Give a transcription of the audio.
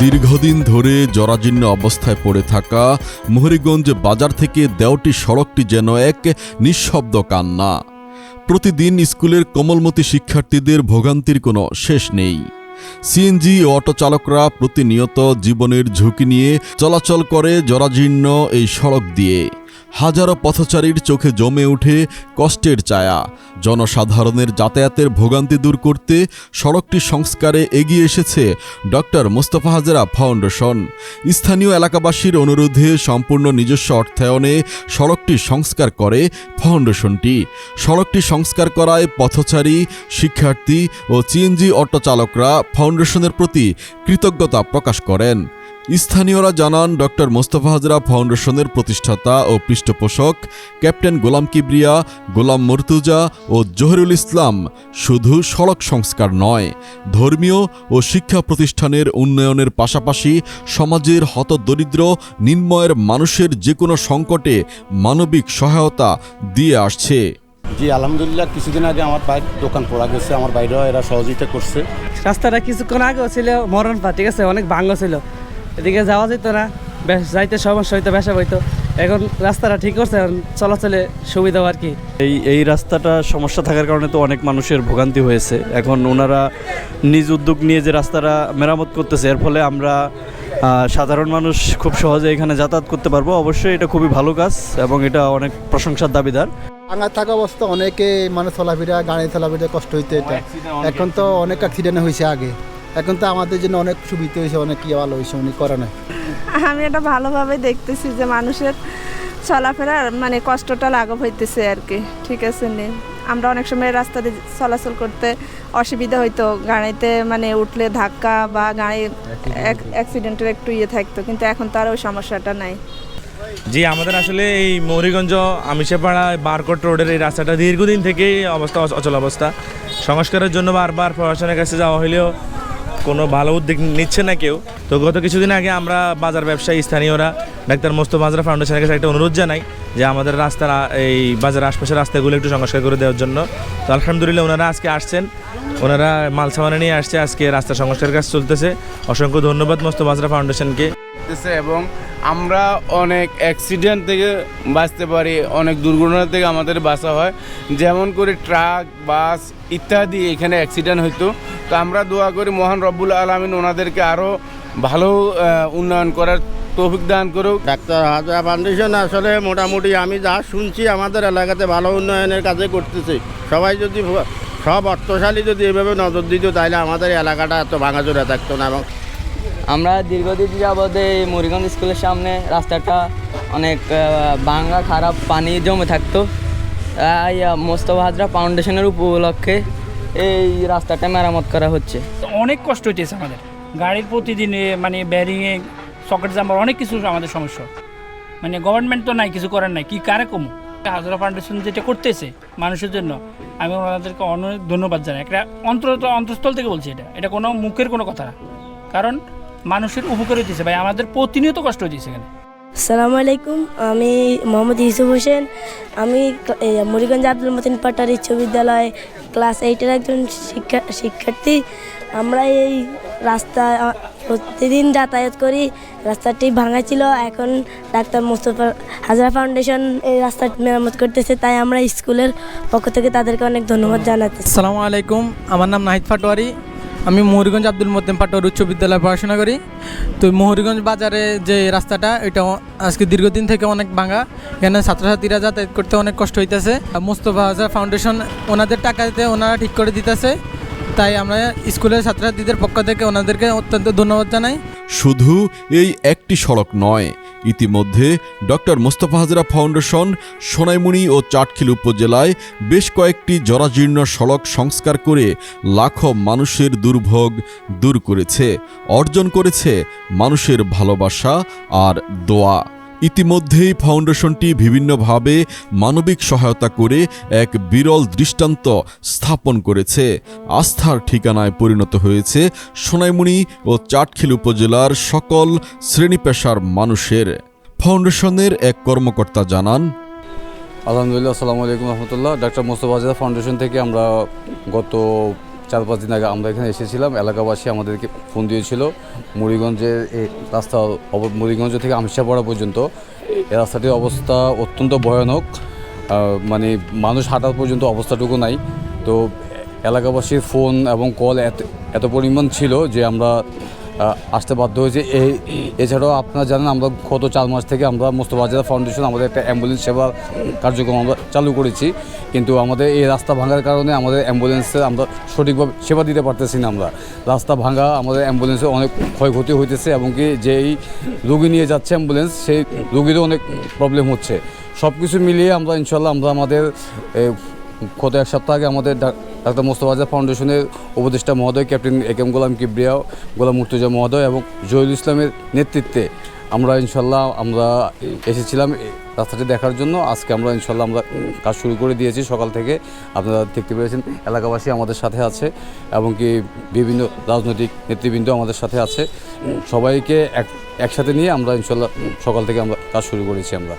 দীর্ঘদিন ধরে জরাজীর্ণ অবস্থায় পড়ে থাকা মোহরিগঞ্জ বাজার থেকে দেওটি সড়কটি যেন এক নিঃশব্দ কান্না। প্রতিদিন স্কুলের কমলমতি শিক্ষার্থীদের ভোগান্তির কোনো শেষ নেই। সিএনজি ও অটো চালকরা প্রতিনিয়ত জীবনের ঝুঁকি নিয়ে চলাচল করে জরাজীর্ণ এই সড়ক দিয়ে। হাজারো পথচারীর চোখে জমে ওঠে কষ্টের ছায়া। জনসাধারণের যাতায়াতের ভোগান্তি দূর করতে সড়কটি সংস্কারে এগিয়ে এসেছে ডক্টর মোস্তফা হাজরা ফাউন্ডেশন। স্থানীয় এলাকাবাসীর অনুরোধে সম্পূর্ণ নিজস্ব অর্থায়নে সড়কটি সংস্কার করে ফাউন্ডেশনটি। সড়কটি সংস্কার করায় পথচারী, শিক্ষার্থী ও সিএনজি অটো চালকরা ফাউন্ডেশনের প্রতি কৃতজ্ঞতা প্রকাশ করেন। স্থানীয়রা জানান ডক্টর মোস্তফা হাজরা ফাউন্ডেশনের প্রতিষ্ঠাতা ও পৃষ্ঠপোষক ক্যাপ্টেন গোলাম কিবরিয়া গোলাম মর্তুজা ও জহিরুল ইসলাম শুধু সড়ক সংস্কার নয় ধর্মীয় ও শিক্ষা প্রতিষ্ঠানের উন্নয়নের পাশাপাশি সমাজের হতদরিদ্র নিম্নয়ের মানুষের যে কোনো সংকটে মানবিক সহায়তা দিয়ে আসছে। জি আলহামদুলিল্লাহ কিছুদিন আগে আমার বাইর দোকান পড়া গেছে আমার বাইরেও এরা সহযোগিতা করছে। রাস্তাটা কিছুক্ষণ আগেও ছিল মরণ পা ঠিক আছে? অনেক ভাঙ্গ ছিল। এদিকে যাওয়া যেত না বেশ যাইতে সমস্যা হইতো বেসা হইতো এখন রাস্তাটা ঠিক করছে এখন চলাচলে সুবিধা আর কি। এই এই রাস্তাটা সমস্যা থাকার কারণে তো অনেক মানুষের ভোগান্তি হয়েছে। এখন ওনারা নিজ উদ্যোগ নিয়ে যে রাস্তাটা মেরামত করতেছে এর ফলে আমরা সাধারণ মানুষ খুব সহজে এখানে যাতায়াত করতে পারব। অবশ্যই এটা খুবই ভালো কাজ এবং এটা অনেক প্রশংসার দাবিদার। ভাঙা থাকা অবস্থা অনেকে মানে চলাফেরা গাড়ি চলাফেরা কষ্ট হইতে এটা। এখন তো অনেক অ্যাক্সিডেন্ট হয়েছে আগে। এখন তো আমাদের জন্য অনেক সুবিধা হয়েছে অনেক কি ভালো হয়েছে অনেক করা নাই। আমি এটা ভালোভাবে দেখতেছি যে মানুষের চলাফেরার মানে কষ্টটা লাঘব হইতেছে আর কি। ঠিক আছে নে। আমরা অনেক সময় রাস্তা দিয়ে চলাচল করতে অসুবিধা হইতো গাড়িতে মানে উঠলে ধাক্কা বা গাড়ি অ্যাক্সিডেন্টের একটু ইয়ে থাকতো কিন্তু এখন তার ওই সমস্যাটা নাই। জি আমাদের আসলে এই মৌরিগঞ্জ আমিষাপাড়া বারকোট রোডের এই রাস্তাটা দীর্ঘদিন থেকেই অবস্থা অচ- অচল অবস্থা। সংস্কারের জন্য বারবার প্রশাসনের কাছে যাওয়া হলেও কোনো ভালো উদ্যোগ নিচ্ছে না কেউ। তো গত কিছুদিন আগে আমরা বাজার ব্যবসায়ী, স্থানীয়রা, ডাক্তার মোস্তফা মাজরা ফাউন্ডেশনের কাছে একটা অনুরোধ জানাই যে আমাদের রাস্তার এই বাজার আশপাশের রাস্তাগুলো একটু সংস্কার করে দেওয়ার জন্য। তো আলহামদুলিল্লাহ ওনারা আজকে আসছেন। ওনারা মাল সামানা নিয়ে আসছে, আজকে রাস্তা সংস্কার কাজ চলতেছে। অসংখ্য ধন্যবাদ মোস্তফা মাজরা ফাউন্ডেশনকে এবং আমরা অনেক অ্যাক্সিডেন্ট থেকে বাঁচতে পারি, অনেক দুর্ঘটনা থেকে আমাদের বাঁচা হয়। যেমন করে ট্রাক বাস ইত্যাদি এখানে অ্যাক্সিডেন্ট হইতো। তো আমরা দোয়া করি মহান রব্বুল আলমিন ওনাদেরকে আরও ভালো উন্নয়ন করার তৌফিক দান করুক। ডাক্তার হাজরা ফাউন্ডেশন আসলে মোটামুটি আমি যা শুনছি আমাদের এলাকাতে ভালো উন্নয়নের কাজে করতেছে। সবাই যদি সব অর্থশালী যদি এভাবে নজর দিত তাহলে আমাদের এলাকাটা এত ভাঙাচোরা থাকতো না এবং আমরা দীর্ঘদিন যাবৎ এই মুড়িগঞ্জ স্কুলের সামনে রাস্তাটা অনেক ভাঙা খারাপ পানি জমে থাকতো। মোস্তফা হাজরা ফাউন্ডেশনের উপলক্ষে এই রাস্তাটা মেরামত করা হচ্ছে। অনেক কষ্ট হইতেছে আমাদের। গাড়ির প্রতিদিনে মানে ব্যারিংয়ে সকেট জাম্পার অনেক কিছু আমাদের সমস্যা। মানে গভর্নমেন্ট তো নাই, কিছু করার নাই, কি কারে কমু? হাজরা ফাউন্ডেশন যেটা করতেছে মানুষের জন্য, আমি ওনাদেরকে অনেক ধন্যবাদ জানাই। একটা অন্তর, অন্তঃস্থল থেকে বলছি এটা। এটা কোনো মুখের কোনো কথা কারণ মানুষের উপকার হইতেছে ভাই, আমাদের প্রতিনিয়ত কষ্ট হইতেছে এখানে। আসসালামু আলাইকুম, আমি মোহাম্মদ ইউসুফ হোসেন। আমি মুড়িগঞ্জ আব্দুল মতিন পাটারি উচ্চ বিদ্যালয় ক্লাস এইটের একজন শিক্ষা শিক্ষার্থী। আমরা এই রাস্তা প্রতিদিন যাতায়াত করি। রাস্তাটি ভাঙা ছিল, এখন ডাক্তার মুস্তফা হাজরা ফাউন্ডেশন এই রাস্তা মেরামত করতেছে। তাই আমরা স্কুলের পক্ষ থেকে তাদেরকে অনেক ধন্যবাদ জানাতে আসসালামু আলাইকুম, আমার নাম নাহিদ পাটোয়ারি আমি মোহরগঞ্জ আব্দুল মোদ্দেম পাটোয়ার উচ্চ বিদ্যালয়ে পড়াশোনা করি। তো মোহরগঞ্জ বাজারে যে রাস্তাটা, এটা আজকে দীর্ঘদিন থেকে অনেক ভাঙা। এখানে ছাত্রছাত্রীরা যাতায়াত করতে অনেক কষ্ট হইতেছে। মোস্তফা হাজার ফাউন্ডেশন ওনাদের টাকাতে ওনারা ঠিক করে দিতেছে। তাই আমরা স্কুলের ছাত্রছাত্রীদের পক্ষ থেকে ওনাদেরকে অত্যন্ত ধন্যবাদ জানাই। শুধু এই একটি সড়ক নয়, ইতিমধ্যে ডক্টর মোস্তফা হাজরা ফাউন্ডেশন, সোনাইমুনি ও চাটখিল উপজেলায় বেশ কয়েকটি জরাজীর্ণ সড়ক সংস্কার করে লাখো মানুষের দুর্ভোগ দূর করেছে, অর্জন করেছে মানুষের ভালোবাসা আর দোয়া। ইতিমধ্যেই ফাউন্ডেশনটি বিভিন্নভাবে মানবিক সহায়তা করে এক বিরল দৃষ্টান্ত স্থাপন করেছে। আস্থার ঠিকানায় পরিণত হয়েছে সোনাইমুড়ি ও চাটখিল উপজেলার সকল শ্রেণি পেশার মানুষের। ফাউন্ডেশনের এক কর্মকর্তা জানান, আলহামদুলিল্লাহ, আসসালামু আলাইকুম রহমতুল্লাহ। ডাক্তার মোস্তফা আজাদ ফাউন্ডেশন থেকে আমরা গত চার পাঁচ দিন আগে আমরা এখানে এসেছিলাম, এলাকাবাসী আমাদেরকে ফোন দিয়েছিল। মুড়িগঞ্জের রাস্তা মুড়িগঞ্জ থেকে আমশাপাড়া পর্যন্ত। এই রাস্তাটির অবস্থা অত্যন্ত ভয়ানক। মানে মানুষ হাঁটার পর্যন্ত অবস্থাটুকু নাই। তো এলাকাবাসীর ফোন এবং কল এত এত পরিমাণ ছিল যে আমরা আসতে বাধ্য হয়েছে। এই এছাড়াও আপনারা জানেন, আমরা গত চার মাস থেকে আমরা মোস্তফাজার ফাউন্ডেশন আমাদের একটা অ্যাম্বুলেন্স সেবা কার্যক্রম আমরা চালু করেছি। কিন্তু আমাদের এই রাস্তা ভাঙার কারণে আমাদের অ্যাম্বুলেন্সে আমরা সঠিকভাবে সেবা দিতে পারতেছি না আমরা। রাস্তা ভাঙা আমাদের অ্যাম্বুলেন্সে অনেক ক্ষয়ক্ষতি হইতেছে এবং কি যেই রুগী নিয়ে যাচ্ছে অ্যাম্বুলেন্স সেই রুগীরও অনেক প্রবলেম হচ্ছে। সব কিছু মিলিয়ে আমরা ইনশাল্লাহ আমরা আমাদের গত এক সপ্তাহ আগে আমাদের ডাক্তার মোস্তফাজা ফাউন্ডেশনের উপদেষ্টা মহোদয়, captain A K M Golam Kibria, Golam Murtuza মহোদয় এবং জহিরুল ইসলামের নেতৃত্বে আমরা ইনশাল্লাহ আমরা এসেছিলাম রাস্তাটি দেখার জন্য। আজকে আমরা ইনশাল্লাহ আমরা কাজ শুরু করে দিয়েছি সকাল থেকে। আপনারা দেখতে পেরেছেন এলাকাবাসী আমাদের সাথে আছে এবং কি বিভিন্ন রাজনৈতিক নেতৃবৃন্দ আমাদের সাথে আছে। সবাইকে এক, একসাথে নিয়ে আমরা ইনশাল্লাহ সকাল থেকে আমরা কাজ শুরু করেছি আমরা।